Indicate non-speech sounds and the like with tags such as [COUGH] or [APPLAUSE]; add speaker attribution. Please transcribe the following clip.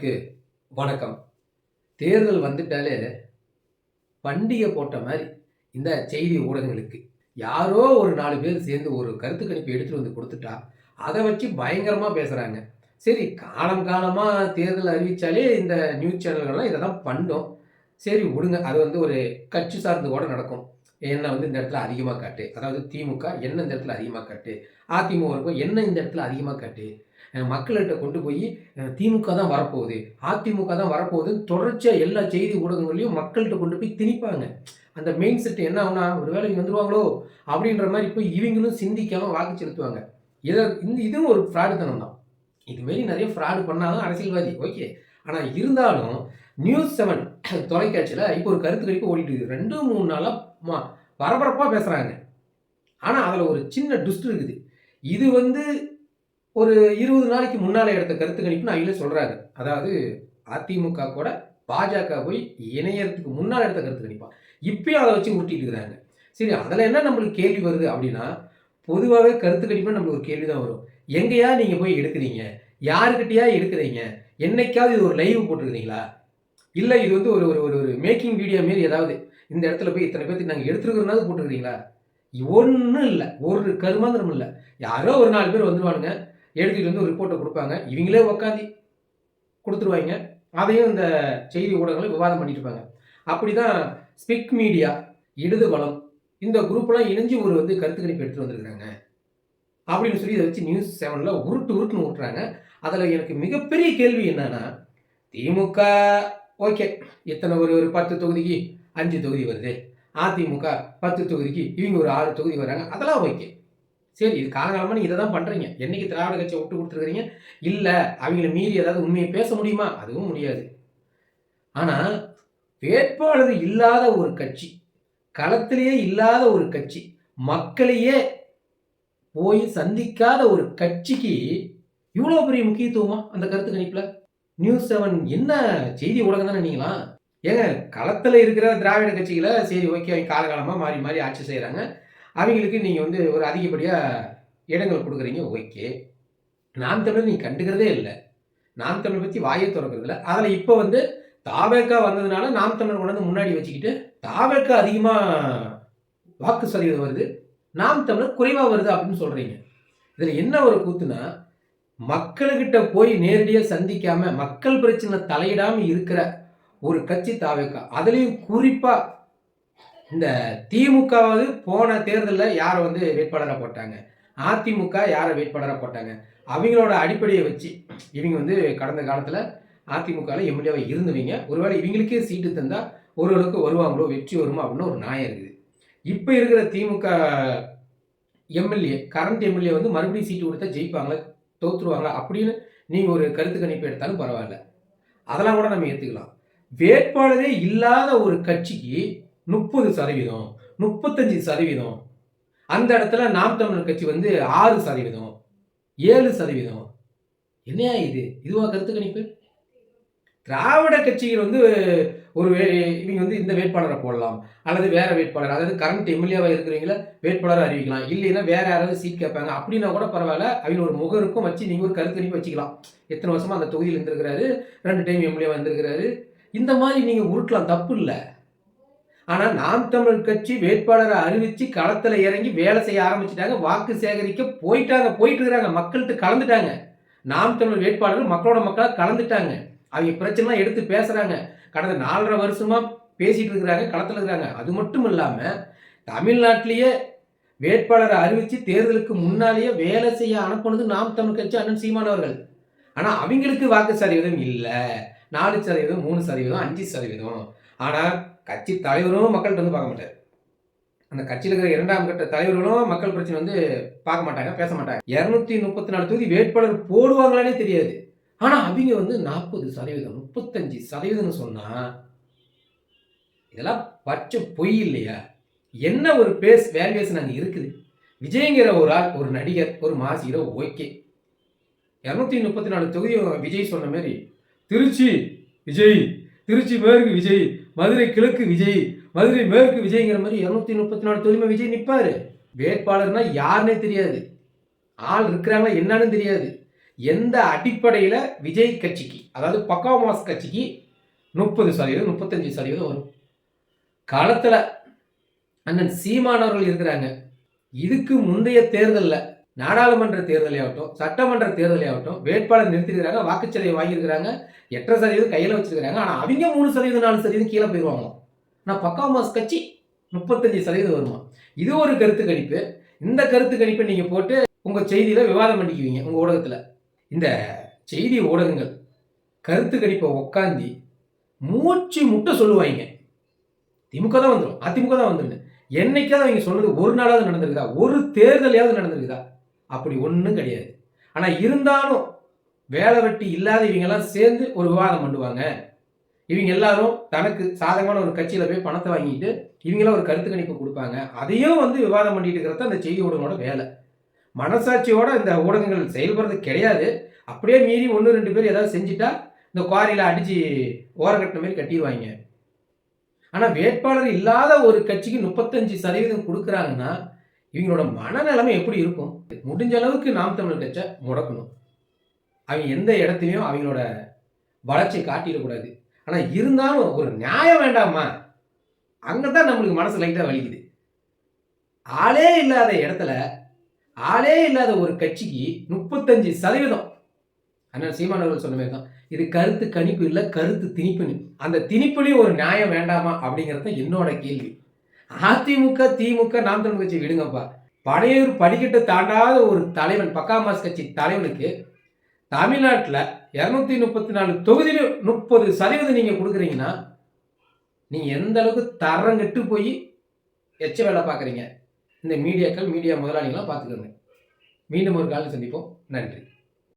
Speaker 1: நேயர்களுக்கு வணக்கம். தேர்தல் வந்துட்டாலே பண்டிகை போட்ட மாதிரி இந்த செய்தி ஊடகங்களுக்கு. யாரோ ஒரு நாலு பேர் சேர்ந்து ஒரு கருத்து கணிப்பு எடுத்துட்டு வந்து கொடுத்துட்டா அதை வச்சு பயங்கரமாக பேசுகிறாங்க சரி காலம் காலமாக தேர்தல் அறிவித்தாலே இந்த நியூஸ் சேனல்கள்லாம் இதை தான் பண்ணோம். சரி விடுங்க. அது வந்து ஒரு கட்சி சார்ந்து கூட நடக்கும். என்ன வந்து இந்த இடத்துல அதிகமாக காட்டு? அதாவது திமுக என்ன இந்த இடத்துல அதிகமாக காட்டு? அதிமுக இருக்கும். என்ன இந்த இடத்துல அதிகமாக காட்டு? மக்கள்கிட்ட கொண்டு போய் திமுக தான் வரப்போகுது. அதிமுக தான் வரப்போகுதுன்னு தொடர்ச்சியாக எல்லா செய்தி ஊடகங்களையும் மக்கள்கிட்ட கொண்டு போய் திணிப்பாங்க. அந்த மெயின் செட் என்ன ஆகுனா ஒரு வேலைக்கு வந்துருவாங்களோ அப்படின்ற மாதிரி போய் இவங்களும் சிந்திக்காமல் வாக்கு செலுத்துவாங்க. இதை இந்த இதுவும் ஒரு ஃப்ராடுத்தனம் தான். இதுமாரி நிறைய ஃப்ராடு பண்ணாதான் அரசியல்வாதி. ஓகே. ஆனால் இருந்தாலும் நியூஸ் செவன் [COUGHS] தொலைக்காட்சியில் இப்போ ஒரு கருத்து கணிப்பு ஓடிட்டு இருக்குது. ரெண்டு மூணு நாளாக பரபரப்பாக பேசுகிறாங்க ஆனால் அதில் ஒரு சின்ன டுஸ்ட் இருக்குது. இது வந்து ஒரு இருபது நாளைக்கு முன்னால் எடுத்த கருத்து கணிப்புன்னு அவங்களே சொல்கிறாங்க அதாவது அதிமுக கூட பாஜக போய் இணையறதுக்கு முன்னால் எடுத்த கருத்து கணிப்பா. இப்பயும் அதை வச்சு உருட்டிட்டு இருக்கிறாங்க. சரி அதில் என்ன நம்மளுக்கு கேள்வி வருது அப்படின்னா பொதுவாகவே கருத்து கணிப்புனா நம்மளுக்கு ஒரு கேள்வி தான் வரும். எங்கேயா நீங்கள் போய் எடுக்கிறீங்க? யாருக்கிட்டயா எடுக்கிறீங்க? என்னைக்காவது இது ஒரு லைவ் போட்டிருக்கிறீங்களா? இல்லை இது வந்து ஒரு ஒரு ஒரு மேக்கிங் வீடியோ மாரி ஏதாவது இந்த இடத்துல போய் இத்தனை பேர்த்துக்கு நாங்கள் எடுத்துருக்கிறனாவது போட்டுருக்கிறீங்களா? ஒன்றும் இல்லை. ஒரு கருமாந்திரம் இல்லை. யாரோ ஒரு நாலு பேர் வந்துடுவானுங்க எழுதிட்டு வந்து ஒரு ரிப்போர்ட்டை கொடுப்பாங்க. இவங்களே உக்காந்து கொடுத்துருவாங்க. அதையும் இந்த செய்தி ஊடகங்கள் விவாதம் பண்ணிட்டு இருப்பாங்க அப்படி தான் ஸ்பிக் மீடியா இடது வளம் இந்த குரூப்லாம் இணைஞ்சு ஒரு வந்து கருத்து கணிப்பு எடுத்துகிட்டு வந்திருக்காங்க அப்படின்னு சொல்லி இதை வச்சு நியூஸ் செவனில் உருட்டு உருட்டுன்னு விட்டுறாங்க அதில் எனக்கு மிகப்பெரிய கேள்வி என்னன்னா திமுக ஓகே எத்தனை ஒரு ஒரு பத்து தொகுதிக்கு அஞ்சு தொகுதி வருது. அதிமுக பத்து தொகுதிக்கு இவங்க ஒரு ஆறு தொகுதி வராங்க. அதெல்லாம் ஓகே. சரி இது காலகாலமாக நீங்கள் இதை தான் பண்ணுறீங்க என்னைக்கு திராவிட கட்சியை விட்டு கொடுத்துருக்குறீங்க? இல்லை அவங்கள மீறி ஏதாவது உண்மையை பேச முடியுமா? அதுவும் முடியாது. ஆனால் வேட்பாளர் இல்லாத ஒரு கட்சி களத்திலேயே இல்லாத ஒரு கட்சி மக்களையே போய் சந்திக்காத ஒரு கட்சிக்கு இவ்வளோ பெரிய முக்கியத்துவமா அந்த கருத்து கணிப்பில்? நியூஸ் செவன் என்ன செய்தி ஊடகம் தானே நீங்களா? ஏங்க களத்தில் இருக்கிற திராவிட கட்சிகளை சரி ஓகே அவங்க காலகாலமாக மாறி மாறி ஆட்சி செய்கிறாங்க அவங்களுக்கு நீங்கள் வந்து ஒரு அதிகப்படியாக இடங்கள் கொடுக்குறீங்க ஓகே. நாம் தமிழர் நீங்கள் கண்டுக்கிறதே இல்லை. நாம் தமிழர் பற்றி வாயை திறக்கிறது இல்லை. அதில் இப்போ வந்து தாவேக்கா வந்ததுனால நாம் தமிழர் கொண்டு வந்து முன்னாடி வச்சுக்கிட்டு தாவேக்கா அதிகமாக வாக்கு சதவீதம் வருது. நாம் தமிழர் குறைவாக வருது அப்படின்னு சொல்கிறீங்க இதில் என்ன ஒரு கூத்துனா மக்கள்கிட்ட போய் நேரடியாக சந்திக்காமல் மக்கள் பிரச்சனை தலையிடாமல் இருக்கிற ஒரு கட்சி தாவேக்கா. அதுலேயும் குறிப்பாக இந்த திமுகவாவது போன தேர்தலில் யாரை வந்து வேட்பாளராக போட்டாங்க? அதிமுக யாரை வேட்பாளராக போட்டாங்க? அவங்களோட அடிப்படையை வச்சு இவங்க வந்து கடந்த காலத்தில் அதிமுகவில் எம்எல்ஏவாக இருந்தவங்க. ஒருவேளை இவங்களுக்கே சீட்டு தந்தால் ஓரளவுக்கு வருவாங்களோ வெற்றி வருமா அப்படின்னு ஒரு நியாயம் இருக்குது. இப்போ இருக்கிற திமுக எம்எல்ஏ கரண்ட் எம்எல்ஏ வந்து மறுபடியும் சீட்டு கொடுத்தா ஜெயிப்பாங்களா தோற்றுருவாங்களா அப்படின்னு நீங்கள் ஒரு கருத்து கணிப்பு எடுத்தாலும் பரவாயில்ல. அதெல்லாம் கூட நம்ம ஏற்றுக்கலாம் வேட்பாளரே இல்லாத ஒரு கட்சிக்கு முப்பது சதவீதம் முப்பத்தஞ்சு சதவீதம். அந்த இடத்துல நாம் தமிழர் கட்சி வந்து ஆறு சதவீதம் ஏழு சதவீதம். என்னையா இது? இதுவா கருத்து கணிப்பு? திராவிட கட்சிகள் வந்து ஒரு வே இவங்க வந்து இந்த வேட்பாளரை போடலாம் அல்லது வேற வேட்பாளர் அதாவது கரண்ட் எம்எல்ஏவாக இருக்கிறவங்கள வேட்பாளரை அறிவிக்கலாம். இல்லைன்னா வேற யாராவது சீட் கேட்பாங்க. அப்படின்னா கூட பரவாயில்ல அவங்க ஒரு முகருக்கும் வச்சு நீங்கள் ஒரு கருத்து வச்சுக்கலாம். எத்தனை வருஷமா அந்த தொகுதியில் இருந்திருக்கிறாரு ரெண்டு டைம் எம்எல்ஏ வந்திருக்கிறாரு இந்த மாதிரி நீங்கள் உருட்டலாம் தப்பு இல்லை. ஆனால் நாம் தமிழ் கட்சி வேட்பாளரை அறிவித்து களத்தில் இறங்கி வேலை செய்ய ஆரம்பிச்சிட்டாங்க வாக்கு சேகரிக்க போயிட்டாங்க போயிட்டு இருக்கிறாங்க. மக்கள்கிட்ட கலந்துட்டாங்க. நாம் தமிழ் வேட்பாளர்கள் மக்களோட மக்களாக கலந்துட்டாங்க. அவங்க பிரச்சனைலாம் எடுத்து பேசுகிறாங்க கடந்த நாலரை வருஷமாக பேசிகிட்டு இருக்கிறாங்க களத்தில் இருக்கிறாங்க. அது மட்டும் இல்லாமல் தமிழ்நாட்டிலேயே வேட்பாளரை அறிவித்து தேர்தலுக்கு முன்னாலேயே வேலை செய்ய அனுப்புனது நாம் தமிழ் கட்சி அண்ணன் சீமானவர்கள் ஆனால் அவங்களுக்கு வாக்கு சதவீதம் இல்லை. நாலு சதவீதம் மூணு சதவீதம் அஞ்சு சதவீதம். ஆனால் கட்சி தலைவரும் மக்கள்கிட்ட வந்து பார்க்க மாட்டார். அந்த கட்சியில் இருக்கிற இரண்டாம் கட்ட தலைவர்களும் மக்கள் பிரச்சனை வந்து பார்க்க மாட்டாங்க பேச மாட்டாங்க. இரநூத்தி முப்பத்தி நாலு தொகுதி வேட்பாளர் போடுவாங்களானே தெரியாது. ஆனால் அவங்க வந்து நாற்பது சதவீதம் முப்பத்தஞ்சு சதவீதம்னு சொன்னால் இதெல்லாம் பச்சை பொய் இல்லையா? என்ன ஒரு பேஸ் வேல்யூஸ் அங்கே இருக்குது? விஜய்ங்கிற ஒரு ஆள் ஒரு நடிகர் ஒரு மாஸ் ஓகே. இரநூத்தி முப்பத்தி நாலு தொகுதி விஜய் சொன்ன மாதிரி திருச்சி விஜய். திருச்சி மேற்கு விஜய். மதுரை கிழக்கு விஜய். மதுரை மேற்கு விஜய்ங்கிற மாதிரி இரநூத்தி முப்பத்தி நாலு தொகுதியுமே விஜய் நிற்பாரு வேட்பாளர்னா யாருன்னே தெரியாது. ஆள் இருக்கிறாங்களா என்னன்னு தெரியாது. எந்த அடிப்படையில் விஜய் கட்சிக்கு அதாவது பக்காமாஸ் கட்சிக்கு முப்பது சதவீதம் முப்பத்தஞ்சு சதவீதம் வரும். களத்தில் அண்ணன் சீமானவர்கள் இருக்கிறாங்க. இதுக்கு முந்தைய தேர்தலில் நாடாளுமன்ற தேர்தலையாகட்டும் சட்டமன்ற தேர்தலையாகட்டும் வேட்பாளர் நிறுத்திருக்கிறாங்க வாக்குச்சதையை வாங்கியிருக்கிறாங்க எட்டரை சதவீதம் கையில் வச்சிருக்கிறாங்க. ஆனால் அவங்க மூணு சதவீதம் நாலு சதவீதம் கீழே போயிடுவாங்க. ஆனால் பக்காமாஸ் கட்சி முப்பத்தஞ்சு சதவீதம் வருமா? இது ஒரு கருத்து கணிப்பு. இந்த கருத்து கணிப்பை நீங்கள் போட்டு உங்கள் செய்தியில் விவாதம் பண்ணிக்குவீங்க உங்கள் ஊடகத்தில். இந்த செய்தி ஊடகங்கள் கருத்து கணிப்பை உக்காந்தி மூச்சு முட்டை சொல்லுவாங்க. திமுக தான் வந்துடும் அதிமுக தான் வந்துடும் என்னைக்காவது அவங்க சொன்னது ஒரு நாளாவது நடந்திருக்குதா? ஒரு தேர்தலையாவது நடந்திருக்குதா? அப்படி ஒன்றும் கிடையாது. ஆனால் இருந்தாலும் வேலை வெட்டி இல்லாத இவங்கெல்லாம் சேர்ந்து ஒரு விவாதம் பண்ணுவாங்க. இவங்க எல்லாரும் தனக்கு சாதகமான ஒரு கட்சியில் போய் பணத்தை வாங்கிட்டு இவங்களாம் ஒரு கருத்து கணிப்பு கொடுப்பாங்க. அதையும் வந்து விவாதம் பண்ணிட்டு இருக்கிறது அந்த செய்தி ஊடகங்களோட வேலை. மனசாட்சியோட இந்த ஊடகங்கள் செயல்படுறது கிடையாது. அப்படியே மீறி ஒன்று ரெண்டு பேர் ஏதாவது செஞ்சுட்டா இந்த குவாரியில் அடித்து ஓரக்கட்டின மாதிரி கட்டிடுவாங்க ஆனால் வேட்பாளர் இல்லாத ஒரு கட்சிக்கு முப்பத்தஞ்சு சதவீதம் கொடுக்குறாங்கன்னா இவங்களோட மனநிலைமை எப்படி இருக்கும்? முடிஞ்ச அளவுக்கு நாம் தமிழர் கட்சை முடக்கணும். அவங்க எந்த இடத்துலையும் அவங்களோட வளர்ச்சியை காட்டிடக்கூடாது. ஆனால் இருந்தாலும் ஒரு நியாயம் வேண்டாமா? அங்கே தான் நம்மளுக்கு மனசு லைட்டாக வலிக்குது. ஆளே இல்லாத இடத்துல ஆளே இல்லாத ஒரு கட்சிக்கு முப்பத்தஞ்சு சதவீதம் அண்ணன் சீமானவர்கள் சொன்ன மாதிரி தான் இது கருத்து கணிப்பு இல்லை கருத்து திணிப்புன்னு. அந்த திணிப்புலேயும் ஒரு நியாயம் வேண்டாமா அப்படிங்கிறது தான் என்னோட கேள்வி. அதிமுக திமுக நாம் தமிழ் கட்சி விடுங்கப்பா. பனையூர் படிக்கட்டு தாண்டாத ஒரு தலைவன் பக்காமாஸ் கட்சி தலைவனுக்கு தமிழ்நாட்டில் இரநூத்தி முப்பத்தி நாலு தொகுதியில் முப்பது சதவீதம் நீங்கள் கொடுக்குறீங்கன்னா நீங்கள் எந்த அளவுக்கு தரம் கெட்டு போய் எச்ச வேலை பார்க்குறீங்க? இந்த மீடியாக்கள் மீடியா முதலாளிகளாம் பார்த்துக்கோங்க. மீண்டும் ஒரு காலம் சந்திப்போம். நன்றி.